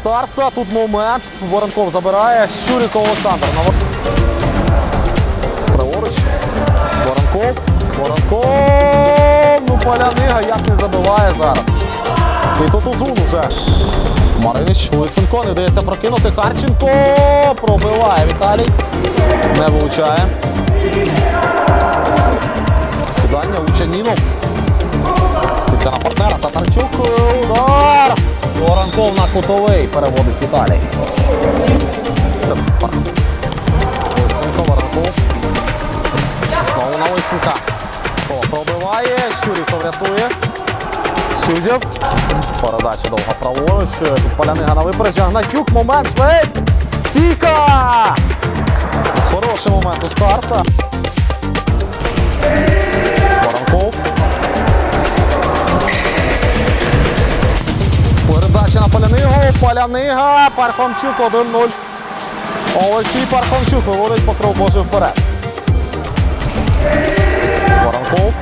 Старса. Тут момент. Воронков забирає. Щуріков Олександр. Праворуч. Воронков. Воронков. Ну, Полянига як не забиває зараз. І тут Узун уже. Маринич Лисенко не дається прокинути. Харченко пробиває Віталій. Не влучає. Кидання Лучанінов. Скидка на партнера. Татарчук. Удар. Воронков на кутовий переводить Віталій. Лисенко, Воронков. Знову на Лисенка. Пробиває. Щуріков рятує. Сюзєв. Передача довга праворуч. Тут Полянига на випередження. Гнатюк. Момент. Швець. Стійка. Хороший момент у Старса. Передача на Полянигу. Полянига. Пархомчук 1-0. Олексій Пархомчук виводить покров Божий вперед. Воронков.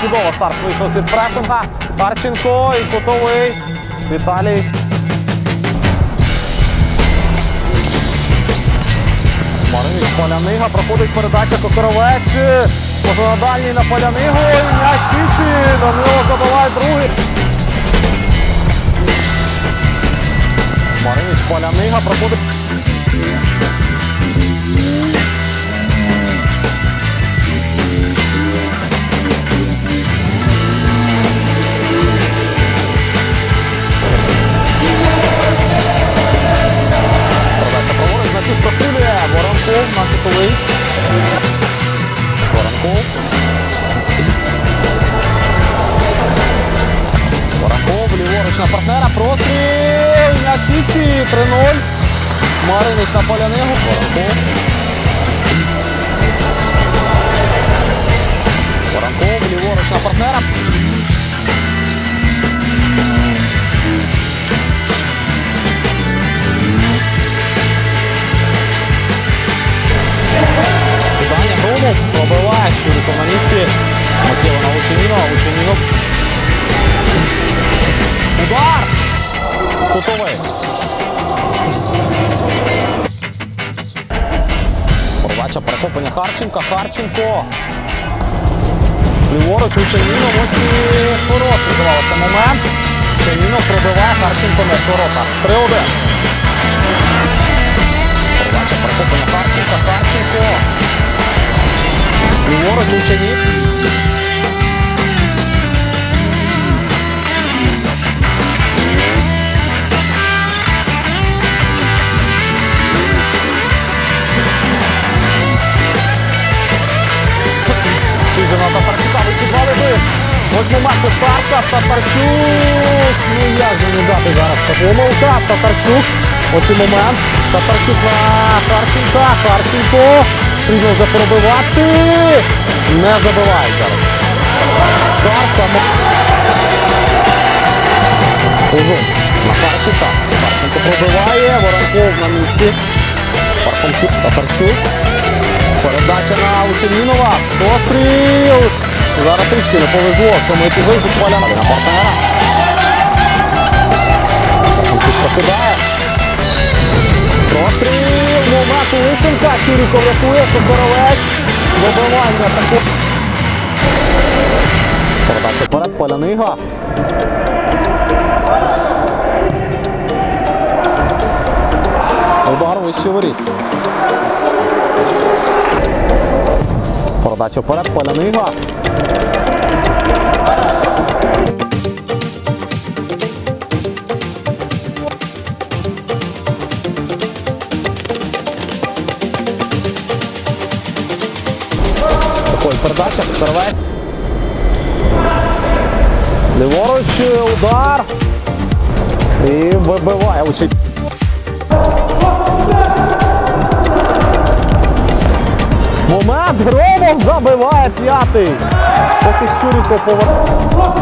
Чудово старт вийшов від пресинга. Харченко і кутовий. Віталій. Маринич Полянига проходить передача Кокоровець. Може на дальній на Полянигу. М'яч Сіці. Данило забиває другий. Маринич Полянига проходить. Воронков на кутовий. Воронков. Воронков, ліворуч на партнера. Простріл. На сіці. 3-0. Маринич на полянигу. Воронков. Щуриков на місці. Микола на Лучанінова, Лучанінов. Удар! Кутовий. Передача перехоплення Харченка. Харченко. Ліворуч Лучанінов. Ось і хороший здавалося момент. Лучанінов пробиває Харченко на ворота. 3-1. Передача перехоплення Харченка. Харченко. Ліворуч Ученік. Сюзена Татарчука викидвали ви. Ось момент у Старса. Татарчук. Ну як же не дати зараз помилка. Татарчук. Ось і момент. Татарчук на Харченка. Харченко. Потрібно вже пробивати. Не забивають зараз. Старса. Узун. На Харченка. Харченко пробиває. Воронков на місці. Пархомчук. Татарчук. Передача на Ученінова. Постріл. Зараз трішки не повезло. В цьому епізоді Поляна на партнера. Пархомчук покидає. Простріл. Момент Лисенка. Щуріков рятує. Кокоровець. Добивання тако. Передача вперед. Полянига. Удар вище воріт. Передача вперед, Полянига. Такой передача, Первець. Ліворуч, удар. І вибиває учить. Момент Громов забиває п'ятий. Поки Щуріков повер...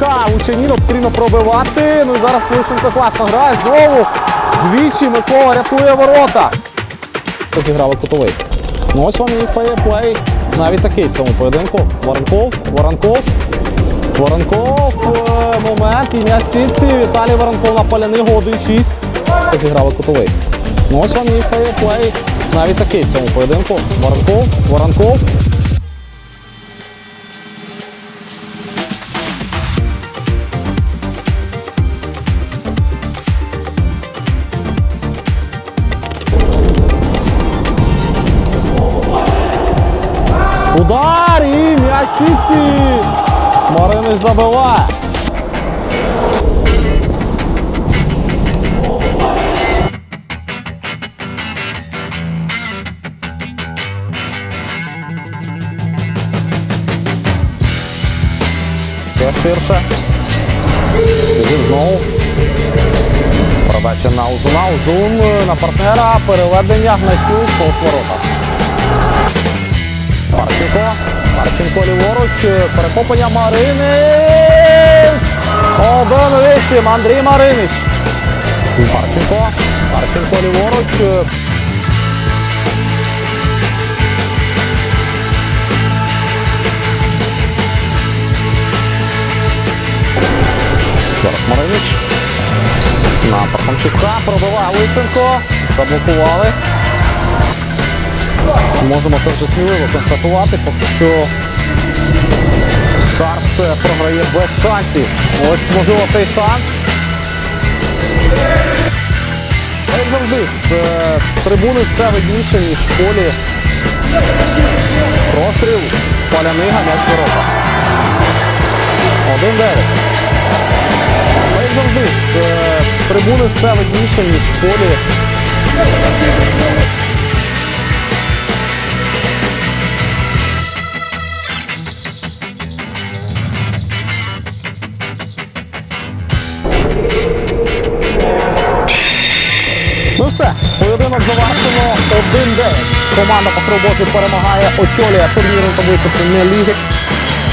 Марчаніно потрібно пробивати. Ну і зараз Лисенко класно грає. Знову двічі Микола рятує ворота. Зіграли кутовий. Ну ось вам і феєплей. Навіть такий цьому поєдинку. Воронков, Воронков. Воронков. е, Момент. І м'яч. Віталій Воронков на паляниго 1-6. Зіграли кутовий. Ну ось вам і феєплей. Навіть такий цьому поєдинку. Воронков, Воронков. Удар і м'яч сітці. Маринич забиває. Ще ширше. Сидить знову. Передача на Узуна. Узун на партнера. Переведення Гнатюк по ворота. Марченко. Марченко ліворуч. Перехоплення Маринич. 1-8. Андрій Маринич. Марченко. Марченко ліворуч. Зараз Маринич. На Пархомчука пробиває Лисенко. Заблокували. Можемо це вже сміливо констатувати, поки що Старс програє без шансів. Ось можливо цей шанс. Як завжди, з е, трибуни все видніше, ніж в полі. Простріл. Палянига, м'яч ворота. 1-9. А Як завжди, з е, трибуни все видніше, ніж в полі. 1-9. Команда Покров Божий перемагає, очолює турнірну таблицю прем'єр-ліги.